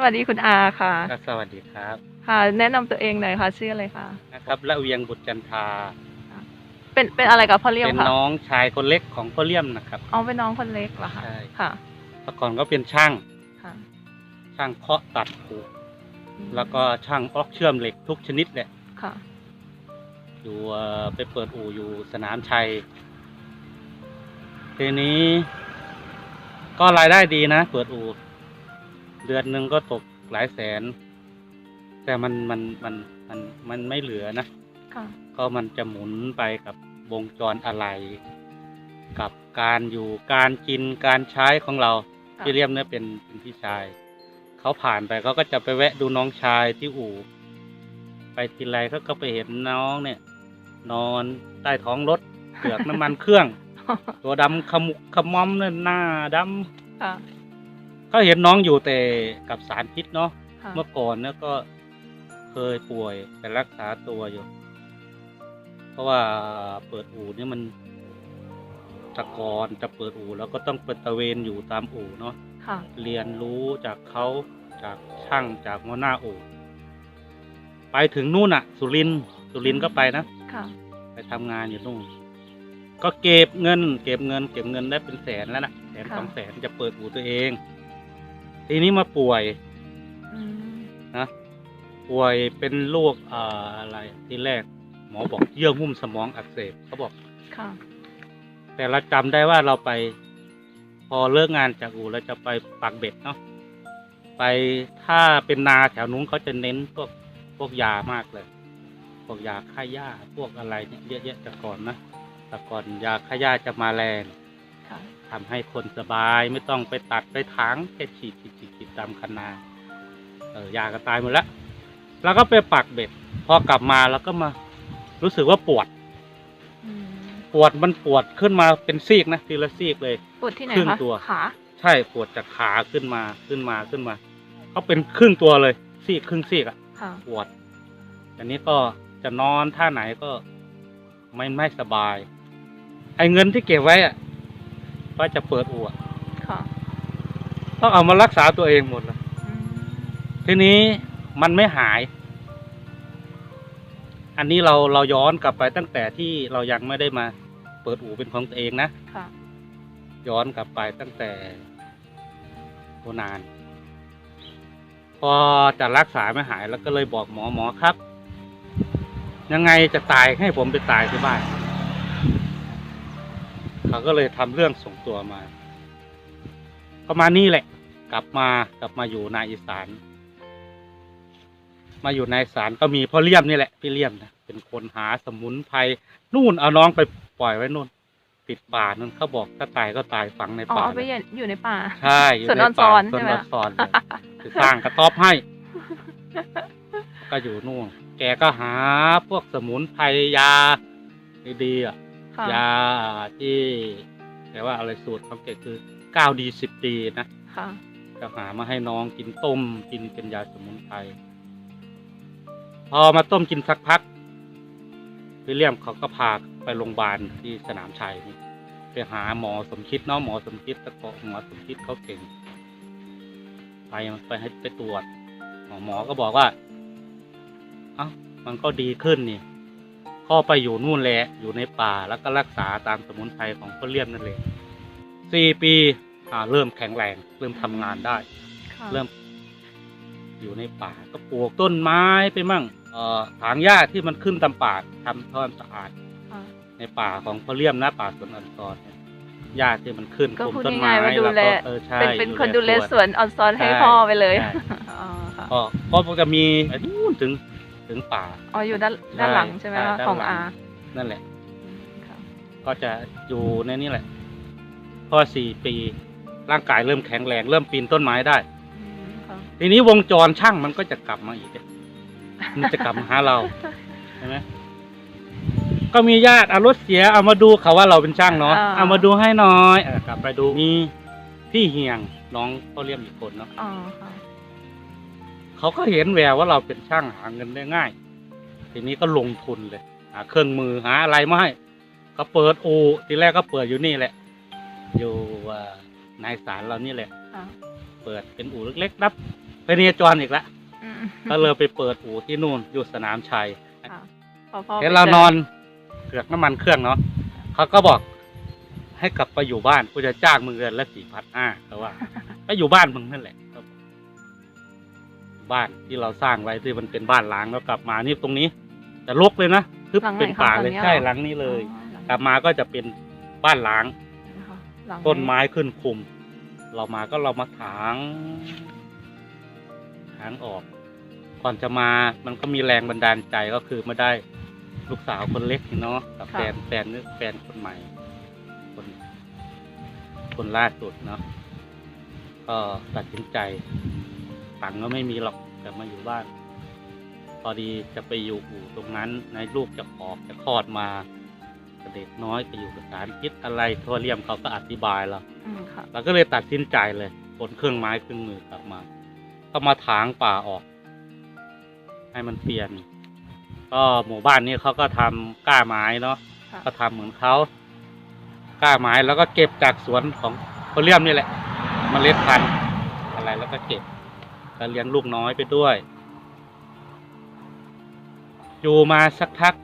สวัสดีคุณอาค่ะ ครับสวัสดีครับ ค่ะ แนะนำตัวเองหน่อยค่ะ ชื่ออะไรคะนะครับละเวียงบุตรจันทราเป็นเป็นอะไรกับพ่อเลี้ยงเป็นค่ะน้องชายคนเล็กของพ่อเลี่ยมนะครับ อ๋อเป็นน้องคนเล็กเหรอคะใช่ ค่ะเมื่อก่อนก็เป็นช่างค่ะช่างเคาะตัดผูแล้วก็ช่างออกเชื่อมเหล็กทุกชนิดแหละค่ะ อยู่เอ่อไปเปิดอู่อยู่สนามชัยทีนี้ ก็รายได้ดีนะ เปิดอู่ เดือนหนึ่งก็ตกหลายแสน แต่มันมันมันมันมันไม่เหลือนะค่ะ ก็มันจะหมุนไปกับวงจรอะไร กับการอยู่การกินการใช้ของเราค่ะพี่เลี่ยมเนี่ยเป็นเป็นพี่ชาย เขาผ่านไปเขาก็จะไปแวะดูน้องชายที่อู่ ไปทีไรเขาก็ไปเห็นน้องเนี่ย นอนใต้ท้องรถเกือกน้ำมันเครื่อง ตัวดำขมุกขมอมเนี่ยหน้าดำ ค่ะ เขาเห็นน้องอยู่แต่กับสารพิษเนาะค่ะเมื่อก่อนเนี่ยก็เคยป่วยแต่รักษาตัวอยู่ เพราะว่าเปิดอู่เนี่ยมันแตะกอนจะเปิดอู่แล้วก็ต้องไปตระเวนอยู่ตามอู่เนาะ ค่ะ เรียนรู้จากเขาจากช่างจากหัวหน้าอู่ไปถึงนู่นอะสุรินทร์สุรินทร์ก็ไปนะ ค่ะ ไปทำงานอยู่นู่น ก็เก็บเงิน เก็บเงิน เก็บเงินได้เป็นแสนแล้วนะแสนค่ะ สองแสนจะเปิดอู่ตัวเอง ทีนี้มาป่วยอืมนะ ป่วยเป็นโรคเอ่ออะไรทีแรก หมอบอกเยื่อหุ้มสมองอักเสบเขาบอก ค่ะ แต่เราจำได้ว่าเราไป พอเลิกงานจากอู่เราจะไปปักเบ็ดเนาะไปถ้าเป็นนาแถวนู้นเขาจะเน้นพวกพวกยามากเลย พวกยาฆ่าหญ้าพวกอะไรเนี่ยเยอะแยะแต่ก่อนนะแต่ก่อนยาฆ่าหญ้าจะมาแรงค่ะ ทำให้คนสบายไม่ต้องไปตัดไปถางแค่ฉีดฉีดฉีดฉีดตามคันนาเออยาก็ตายหมดแล้ว แล้วก็ไปปักเบ็ด พอกลับมาแล้วก็มา รู้สึกว่าปวดอืมปวดมันปวดขึ้นมาเป็นซีกนะทีละซีกเลย ปวดที่ไหนครึ่งคะตัวขาใช่ปวดจากขาขึ้นมาขึ้นมาขึ้นมาเขาเป็นครึ่งตัวเลยซีกครึ่งซีกอะค่ะปวดอันนี้ก็จะนอนท่าไหนก็ไม่ไม่สบาย ไอ้เงินที่เก็บไว้อะ ว่าจะเปิดอู่อะค่ะต้องเอามารักษาตัวเองหมดเลยอืมทีนี้มันไม่หาย อันนี้เราเราย้อนกลับไปตั้งแต่ที่เรายังไม่ได้มาเปิดอู่เป็นของตัวเองนะ ค่ะ ย้อนกลับไปตั้งแต่โบนานพอจะรักษาไม่หายแล้วก็เลยบอกหมอหมอครับ ยังไงจะตายให้ผมไปตายที่บ้าน เขาก็เลยทำเรื่องส่งตัวมา ประมาณนี้แหละ กลับมากลับมาอยู่ในอีสาน มาอยู่ในอีสานก็มีพ่อเลี่ยมนี่แหละพี่เลี่ยมนะเป็นคนหาสมุนไพรนู่นเอาน้องไปปล่อยไว้นู่นติดป่านั่นเขาบอกถ้าตายก็ตายฝังในอ๋อป่าเอาไปเลยอยู่ในป่าใช่อยู่สวนในออนซป่าอนสวนใช่ไหมออนซอนเลยคือสร้างกระต๊อบให้ ก็อยู่นู่น แกก็หาพวกสมุนไพรยาดีๆอะค่ะ ยาที่แต่ว่าอะไรสูตรของแกคือเก้าดีสิบดีนะค่ะก็หามาให้น้องกินต้มกินเป็นยาสมุนไพรพอมาต้มกินสักพักวิลเลียมเขาก็พาไปโรงพยาบาลที่สนามชัยนี่ไปหาหมอสมคิดเนาะหมอสมคิดตะโกหมอสมคิดเขาเก่งไปไปให้ไปตรวจหมอหมอก็บอกว่า เอ้ามันก็ดีขึ้นนี่ พ่อไปอยู่นู่นแหละอยู่ในป่าแล้วก็รักษาตามสมุนไพรของพ่อเลี่ยมนั่นเลยสี่ปีอ่าเริ่มแข็งแรง เริ่มทำงานได้ค่ะเริ่ม อยู่ในป่าก็ปลูกต้นไม้ไปมั่งเอ่อถางหญ้าที่มันขึ้นตามป่าทำท่อมสะอาดค่ะในป่าของพ่อเลี่ยมนะป่าสวนอันซอนเนี่ยหญ้าที่มันขึ้นก็ปลูพูดต้นไม้ง่ายๆว่าดูแลก็เออใช่เป็นเป็นคนดูแลสวนออนซอนให้ใช่พ่อไปเลยใช่อ๋อค่ะก็ก็จะมีไอ้นู่นถึง ถึงป่า อ๋ออยู่ด้านด้านหลังใช่ไหมใช่คะด้านของหลังอานั่นแหละอืมค่ะก็จะอยู่ในนี้แหละ พอสี่ปีร่างกายเริ่มแข็งแรงเริ่มปีนต้นไม้ได้อืมค่ะทีนี้วงจรช่างมันก็จะกลับมาอีก มันจะกลับมาหาเราใช่ไหมก็มีญาติเอารถเสียเอามาดูเขาว่าเราเป็นช่างเนาะอ่าเอามาดูให้หน้อยเออกลับไปดูมีพี่เฮียงน้องเขาเรียกอีกคนเนาะอ๋อค่ะ เขาก็เห็นแววว่าเราเป็นช่างหาเงินได้ง่าย ทีนี้ก็ลงทุนเลยหาเครื่องมือหาอะไรมาให้ก็เปิดอูทีแรกก็เปิดอยู่นี่แหละ อยู่อ่าในศาลเรานี่แหละค่ะเปิดเป็นอู่เล็กๆรับไปเนจรอีกแล้วอืมก็เลยไปเปิดอู่ที่นู่นอยู่สนามชัยค่ะพอพ่อเห็นไปเราจนอนเกือกน้ำมันเครื่องเนาะเขาก็บอกให้กลับไปอยู่บ้านกูจะจ้างมึงเดือนละสี่พันห้าเขาว่าก็อยู่บ้านมึงนั่นแหละครั บบ้านที่เราสร้างไว้ที่มันเป็นบ้านล้างแล้วกลับมานี่ตรงนี้จะรกเลยนะคือหลังไหนเป็นคะป่าเลยหลังนี้ใช่เหรอ หลังนี้เลยอ๋อหลังกลับมาก็จะเป็นบ้านล้างนะคะหลังต้นไม้ขึ้นคุม เรามาก็เรามาถางถางออก ก่อนจะมามันก็มีแรงบันดาลใจก็คือมาได้ลูกสาวคนเล็กนี่เนาะกับแฟนแฟนนึกแฟนคนใหม่ คนคนล่าสุดเนาะก็ตัดสินใจ ตังค์ก็ไม่มีหรอกแต่มาอยู่บ้าน พอดีจะไปอยู่อู่ตรงนั้นในลูกจะออกจะคลอดมาเด็กน้อยจะอยู่กับสารพิษอะไรทัวเรียมเขาก็อธิบายแล้วอืมค่ะเราก็เลยตัดสินใจเลยขนเครื่องไม้เครื่องมือกลับมา ก็มาถางป่าออก ให้มันเปลี่ยน ก็หมู่บ้านนี้เขาก็ทำกล้าไม้เนาะค่ะก็ทำเหมือนเขากล้าไม้แล้วก็เก็บจากสวนของเขาเรียมนี่แหละมเมล็ดพันธุ์อะไรแล้วก็เก็บ ก็เลี้ยงลูกน้อยไปด้วย อยู่มาสักพัก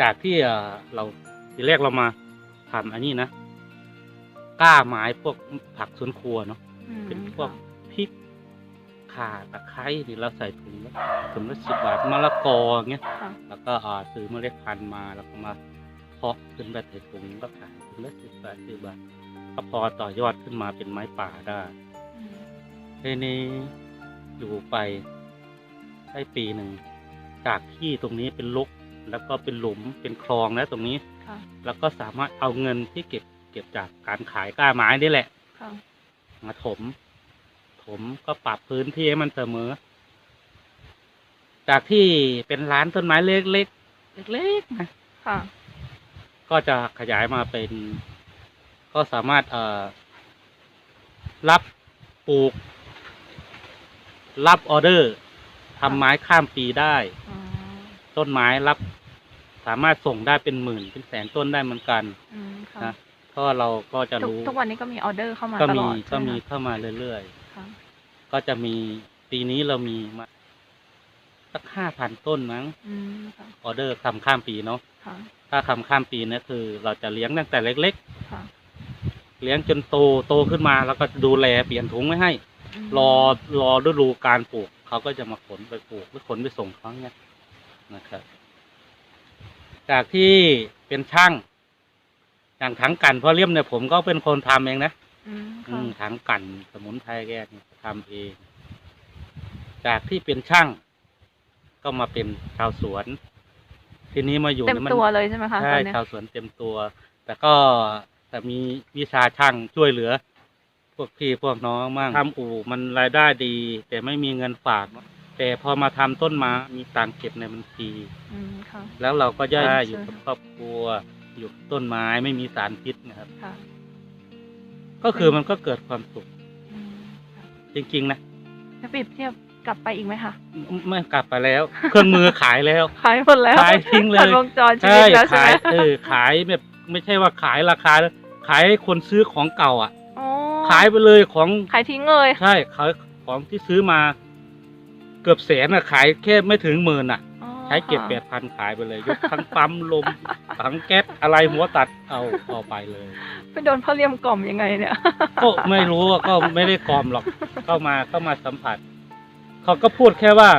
จากที่เอ่อเราทีแรกเรามาทำอันนี้นะกล้าไม้พวกผักสวนครัวเนาะอืมเป็นพวกค่ะพริกข่าตะไคร้นี่เราใส่ถุงละถุงละสิบบาทมะละกออย่างเงี้ยค่ะแล้วก็อ่าซื้อเมล็ดพันธุ์มาแล้วก็มาเพาะขึ้นแบบใส่ถุงก็ขายถุงละสิบบาทสิบบาทก็พอต่อยอดขึ้นมาเป็นไม้ป่าได้อืม ทีนี้อยู่ไปได้ปีหนึ่ง จากที่ตรงนี้เป็นลุกแล้วก็เป็นหลุมเป็นคลองนะตรงนี้ค่ะแล้วก็สามารถเอาเงินที่เก็บเก็บจากการขายกล้าไม้นี่แหละค่ะมาถม ถมก็ปรับพื้นที่ให้มันเสมอ จากที่เป็นร้านต้นไม้เล็กๆเล็กๆนะค่ะก็จะขยายมาเป็น ก็สามารถเอ่อรับปลูก รับออเดอร์ทำไม้ข้ามปีได้ อ๋อต้นไม้รับ สามารถส่งได้เป็นหมื่น เป็นแสนต้นได้เหมือนกันอืมค่ะนะเพราะว่าเราก็จะทุกรู้ทุกวันนี้ก็มีออเดอร์เข้ามาก็ตลมีอดก็ใช่ไหมีคะเข้ามาเรื่อยค่ะๆ ก็จะมีปีนี้เรามีมาสักห้าพันต้นมั้งอืมค่ะออเดอร์ทำข้ามปีเนาะค่ะถ้าทำข้ามปีเนี่ยคือ เราจะเลี้ยงตั้งแต่เล็ก ค่ะๆ เลี้ยงจนโตโตขึ้นมา แล้วก็ดูแลเปลี่ยนถุงไม่ให้ม รอรอฤดูการปลูกเขาก็จะมาขนไปปลูกหรือขนไปส่งเขาเนี่ยนะครับ จากที่เป็นช่างอย่างถังกันพ่อเลี่ยมเนี่ยผมก็เป็นคนทำเองนะอืมอืค่ะมถังกันสมุนไพรแกเนี่ยทำเอง จากที่เป็นช่าง ก็มาเป็นชาวสวน ทีนี้มาอยู่เต็มนี่มัตัวเลยใช่ไหมคะตใช่อนเนี้ยชาวสวนเต็มตัว แต่ก็แต่มีวิชาช่างช่วยเหลือ พวกพี่พวกน้องมั่งทำอู่มันรายได้ดี แต่ไม่มีเงินฝากแต่พอมาทำต้นไม้มีตังค์เก็บในบัญชีอืมค่ะแล้วเราก็ย่ใช่อยู่กับครอบครัว อยู่กับต้นไม้ไม่มีสารพิษนะครับค่ะก็คือมันก็เกิดความสุขอืมค่ะจริงๆนะจะเปรียบเทียบกลับไปอีกไหมคะไม่กลับไปแล้ว เครื่องมือขายแล้ว ขายหมดแล้วขายทิ้งเลยตัดวงจรชีใช่วิตแล้วใช่ไหขามยเออขายแบบไม่ใช่ว่าขายราคาขายให้คนซื้อของเก่าอะอ๋อ ขายไปเลยของขายทิ้งเลยใช่ขายของที่ซื้อมา เกือบแสนอะขายแค่ไม่ถึงหมื่นอะอ๋อใช้เก็บค่ะแปดพันขายไปเลยยกทั้งปั๊มลมทั้งแก๊สอะไรหัวตัดเอาเอาไปเลยไปโดนพ่อเลี้ยมกล่อมยังไงเนี่ยก็ไม่รู้อะก็ไม่ได้กรอมหรอกเข้ามาเข้ามาสัมผัส เขาก็พูดแค่ว่า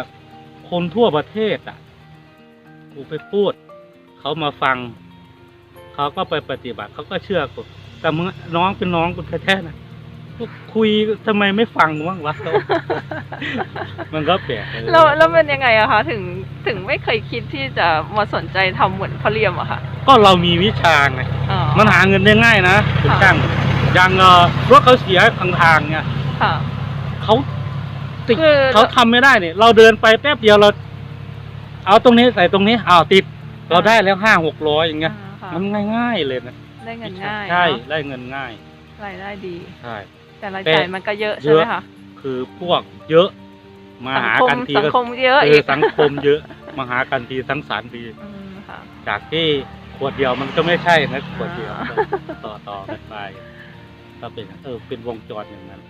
คนทั่วประเทศอะกูไปพูด เขามาฟัง เขาก็ไปปฏิบัติ เขาก็เชื่อกูแต่มึงน้องเป็นน้องกูแท้ๆนะก็ คุยทำไมไม่ฟังบ้างวะ มันก็แปลกเออแล้วแล้วมันยังไงอะคะถึงถึงไม่เคยคิดที่จะมาสนใจทำเหมือนพ่อเลี้ยมอะค่ะก็เรามีวิชาไงอ๋อมันหาเงินได้ง่ายนะเป็นค่ะช่างอย่างเออรถเขาเสียทางทางเนี่ยค่ะ เขาติดคือ เขาทำไม่ได้เนี่ย เราเดินไปแป๊บเดียวเรา เอาตรงนี้ใส่ตรงนี้อ้าวติด เราได้แล้วห้าหกร้อยอย่างเงี้ย อ่าค่ะมันง่ายๆเลยนะ ได้เงินง่ายใช่เนอะได้เงินง่าย รายได้ดี ใช่ แต่รายแต่จ่ายมันก็เยอะใช่ไหมคะคือพวกเยอะ มาสังหาคมกันทีสังก็คมเยอะเออีอกสังคมเยอะมาหากันทีทั้งสารทีอืมค่ะจากที่ขวดเดียวมันก็ไม่ใช่นะขวดเดียวอ่าต่อต่อกันไปก็เป็นเออเป็นวงจรอย่างนั้น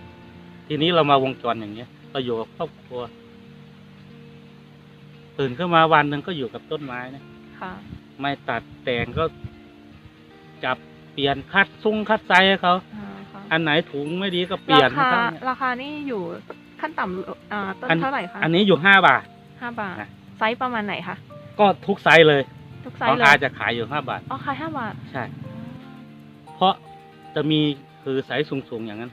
ทีนี้เรามาวงจรอย่างเงี้ยเราอยู่กับครอบครัวตื่นขึ้นมาวันหนึ่งก็อยู่กับต้นไม้นะค่ะ ไม่ตัดแต่งก็จับเปลี่ยนคัดซุ้งคัดไซส์ให้เขา อ่าค่ะอันไหนถุงไม่ดีก็เปลี่ยนราคาให้เขาเนี่ยราคานี่อยู่ขั้นต่ำอ่าต้นอันเท่าไหร่คะอันนี้อยู่ห้าบาท ห้าบาทนะไซส์ประมาณไหนคะ ก็ทุกไซส์เลย ทุกไซของส์เลอายจะขายอยู่ห้าบาท อ๋อขายห้าบาท ใช่ เพราะจะมีคือไซส์สูงๆอย่างนั้น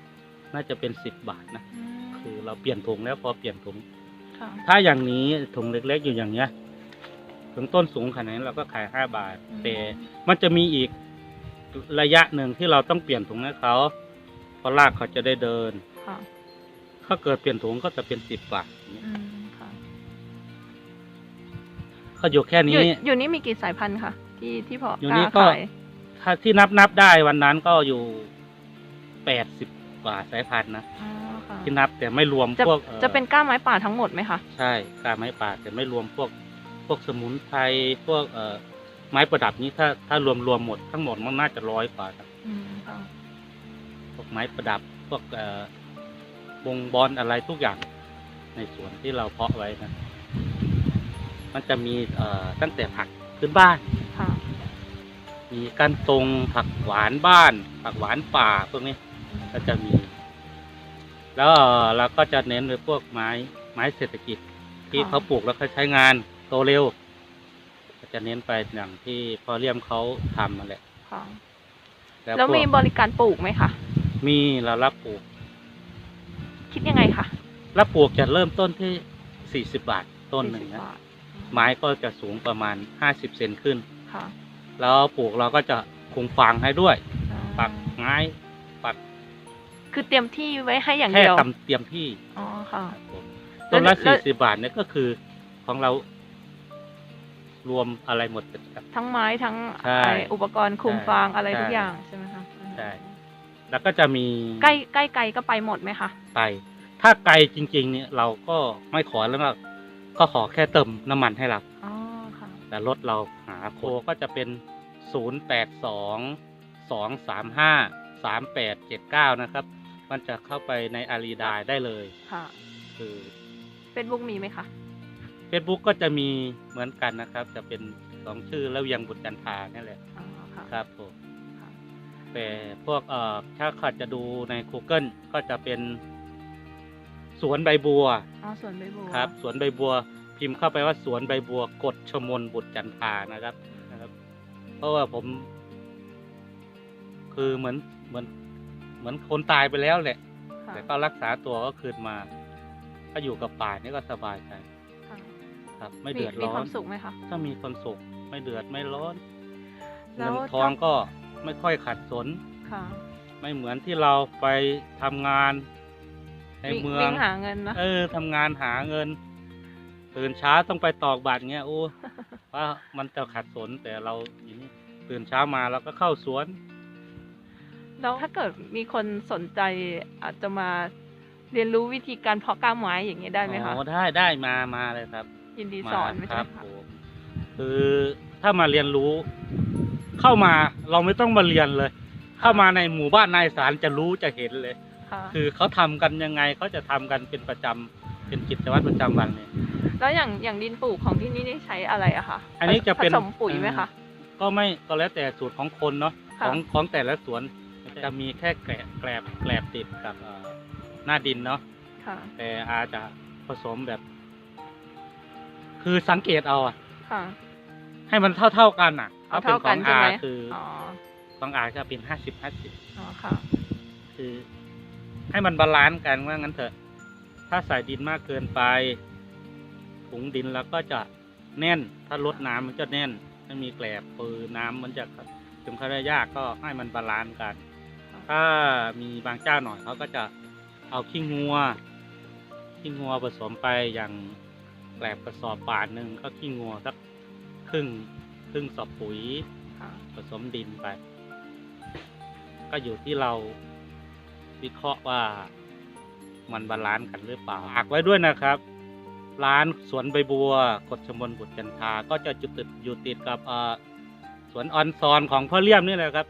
น่าจะเป็นสิบบาทนะอืมคือเราเปลี่ยนถุงแล้วพอเปลี่ยนถุงค่ะถ้าอย่างนี้ถุงเล็ก ๆอยู่อย่างเงี้ย ถึงต้นสูงขนาดนี้เราก็ขายห้าบาท แต่มันจะมีอีกระยะหนึ่งที่เราต้องเปลี่ยนถุงให้เขาเพ ราะรากเขาจะได้เดิน ค่ะถ้าเกิดเปลี่ยนถุงก็จะเป็นสิบบาทอย่างเงี้ยอืมค่ะเขาอยู่แค่อยู่นี้ อยู่นี่มีกี่สายพันธุ์คะที่ที่พออยู่กนี่ล้าก็ ขายถ้าที่นับนับได้วันนั้นก็อยู่แปดสิบกว่าสายพันธุ์นะอ๋อค่ะที่นับแต่ไม่รวมจะพวกอ่อจะเป็นก้าไม้ป่าทั้งหมดไหมคะใช่กล้าไม้ป่าแต่ไม่รวมพวกพวกสมุนไพรพวกเอ่อไม้ประดับนี้ถ้าถ้ารวมรวมหมดทั้งหมดมันน่าจะร้อยกว่าครับอืมค่ะ พวกไม้ประดับพวกเอ่อวงบอลอะไรทุกอย่างในสวนที่เราเพาะไว้นะ มันจะมีเอ่อตั้งแต่ผักพื้นบ้านค่ะมีกันตรงผักหวานบ้าน ผักหวานป่าพวกนี้ก็จะมี แล้วเอ่อเราก็จะเน้นไปพวกไม้ไม้เศรษฐกิจ ที่ค่ะเขาปลูกแล้วเขาใช้งานโตเร็วก็จะเน้นไปอย่างที่พอเรียมเขาทำมาแหละค่ะแล้วแล้วพวมีกบริการปลูกไหมคะ มีเรารับปลูก คิดยังไงคะรับปลูกจะเริ่มต้นที่สี่สิบบาทต้นหนึ่ง40นะบาทไม้ก็จะสูงประมาณห้าสิบเซนขึ้น ค่ะ แล้วปลูกเราก็จะคุมฟางให้ด้วยอ่าปักไม้ปัก คือเตรียมที่ไว้ให้อย่างแค่เดียวทำเตรียมที่ อ๋อ ค่ะครับผมแล้ต้วนละแล้สี่วสิบบาทเนี่ยก็คือของเรารวมอะไรหมดเลยครับทั้งไม้ทั้งใช่ไอ้อุปกรณ์คุมใช่ฟางอะไรใช่ทุกอย่างใช่ไหมคะ ใช่ แล้วก็จะมีใกล้ใกล้ไกลก็ไปหมดไหมคะไกลถ้าไกลจริง ๆ เนี่ยเราก็ไม่ขอแล้วก็ก็ขอแค่เติมน้ำมันให้เราอ๋อค่ะแต่รถเราหาโคก็จะเป็นศูนย์แปดสองสองสามห้าสามแปดเจ็ดเก้านะครับ มันจะเข้าไปในอารีดายได้เลย ค่ะคือเฟซบุ๊กมีไหมคะ Facebook ก็จะมีเหมือนกันนะครับ จะเป็นสองชื่อแล้วยังบุตรจันทรานี่แหละอ๋อค่ะ ครับผมค่ะ แต่พวกเอ่อถ้าเขาจะดูใน Google ก็จะเป็น สวนใบบัวอ๋อสวนใบบัวครับ สวนใบบัว พิมพ์เข้าไปว่าสวนใบบัวกดชมนบุตรจันทรานะครับนะครับ เพราะว่าผม คือเหมือนเหมือน เหมือนคนตายไปแล้วแหละ ค่ะแต่ก็รักษาตัวก็คืนมา ก็อยู่กับป่านี่ก็สบายใจค่ะครับ ไม่มีเดือดมีร้อคนวามสุขไหมคะถ้ามีความสุขไม่เดือดไม่ร้อนแล้เงิวนทองก็ ไม่ค่อยขัดสน ค่ะไม่เหมือนที่เราไปทำงานในวิ่งเมือง วิ่งหาเงินนะเออทำงานหาเงิน ตื่นเช้าต้องไปตอกบัตรเงี้ยโอ้ ว่ามันจะขัดสนแต่เราอย่างนี้ตื่นเช้ามาเราก็เข้าสวน แล้วถ้าเกิดมีคนสนใจอาจจะมาเรียนรู้วิธีการเพาะกล้าไม้อย่างนี้ยได้ไหมคะ อ๋อได้ได้มามาเลยครับยินดีมาสอนไม่คใช่รับไหมคะผมคือถ้ามาเรียนรู้ เข้ามาเราไม่ต้องมาเรียนเลย เข้ามาในหมู่บ้านนายสารจะรู้จะเห็นเลย ค่ะคือเขาทำกันยังไงเขาจะทำกันเป็นประจำเป็นกิจวัตรประจำวันเลย แล้วอย่างอย่างดินปลูกของที่นี่นี่ใช้อะไรอะคะอันนี้จะเป็น ผสมปุ๋ยไหมคะ ก็ไม่ก็แล้วแต่สูตรของคนเนาะค่ะของของแต่ละสวนจะมีแค่แกลบแกลบแกลบติดกับเอ่อหน้าดินเนาะ ค่ะแต่อาจจะผสมแบบ คือสังเกตเอาอะค่ะ ให้มันเท่าเท่าๆกันอะเอา ถ้าเป็นเท่าขกัอนงใช่อาไหมคือออ๋อของอาจะเป็นห้าสิบห้าสิบอ๋อค่ะ คือ ให้มันบาลานซ์กันว่างั้นเถอะ ถ้าใส่ดินมากเกินไปถุงดินแล้วก็จะแน่น ถ้าลดน้ำมันจะแน่นไม่มีแกลบปือน้ำมันจะถึงเขาได้ยากก็ให้มันบาลานซ์กัน ถ้ามีบางเจ้าหน่อยเขาก็จะเอาขี้งัวขี้งัวผสมไปอย่างแกลบกระสอบบาทหนึ่งก็ขี้งัวสักครึ่ง ครึ่งสอบปุ๋ยค่ะผสมดินไป ก็อยู่ที่เราวิเคราะห์ว่ามันบาลานซ์กันหรือเปล่าฝากไว้ด้วยนะครับ ร้านสวนใบบัวกฎชมบนบุตรจันทราก็จะจุดติดอยู่ติดกับเอ่อสวนออนซอนของพ่อเลี่ยมนี่แหละครับ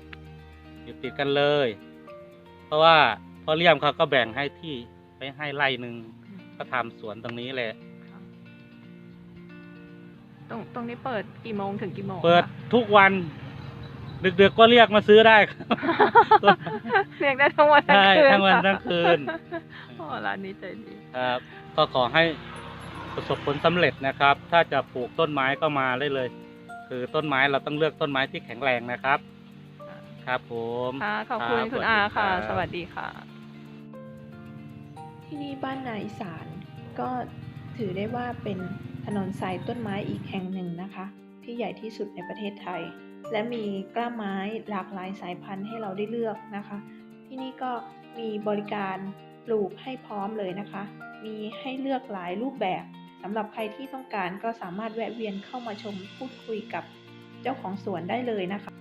อยู่ติดกันเลย เพราะว่าพ่อเลี่ยมเขาก็แบ่งให้ที่ไปให้ไร่หนึ่งก็ทำสวนตรงนี้แหละค่ะ ตรงตรงนี้เปิดกี่โมงถึงกี่โมงเปิดคะ ทุกวัน ดึกๆก็เรียกมาซื้อได้ครับ เรียกได้ทั้งวันทั้งใช่คืนทั้งวันค่ะทั้งคืน โอ้ร้านนี้ใจดีครับก็ขอให้ประสบผลสำเร็จนะครับ ถ้าจะปลูกต้นไม้ก็มาได้เลย คือต้นไม้เราต้องเลือกต้นไม้ที่แข็งแรงนะครับ ครับผม ค่ะขอบคุณรับคุณสวัอาสดีค่ะรับสวัสดีค่ะ ที่นี่บ้านนาอีสานก็ถือได้ว่าเป็น ถนนสายต้นไม้อีกแห่งหนึ่งนะคะ ที่ใหญ่ที่สุดในประเทศไทย และมีกล้าไม้หลากหลายสายพันธุ์ให้เราได้เลือกนะคะ ที่นี่ก็มีบริการปลูกให้พร้อมเลยนะคะ มีให้เลือกหลายรูปแบบสำหรับใครที่ต้องการก็สามารถแวะเวียนเข้ามาชมพูดคุยกับเจ้าของสวนได้เลยนะคะ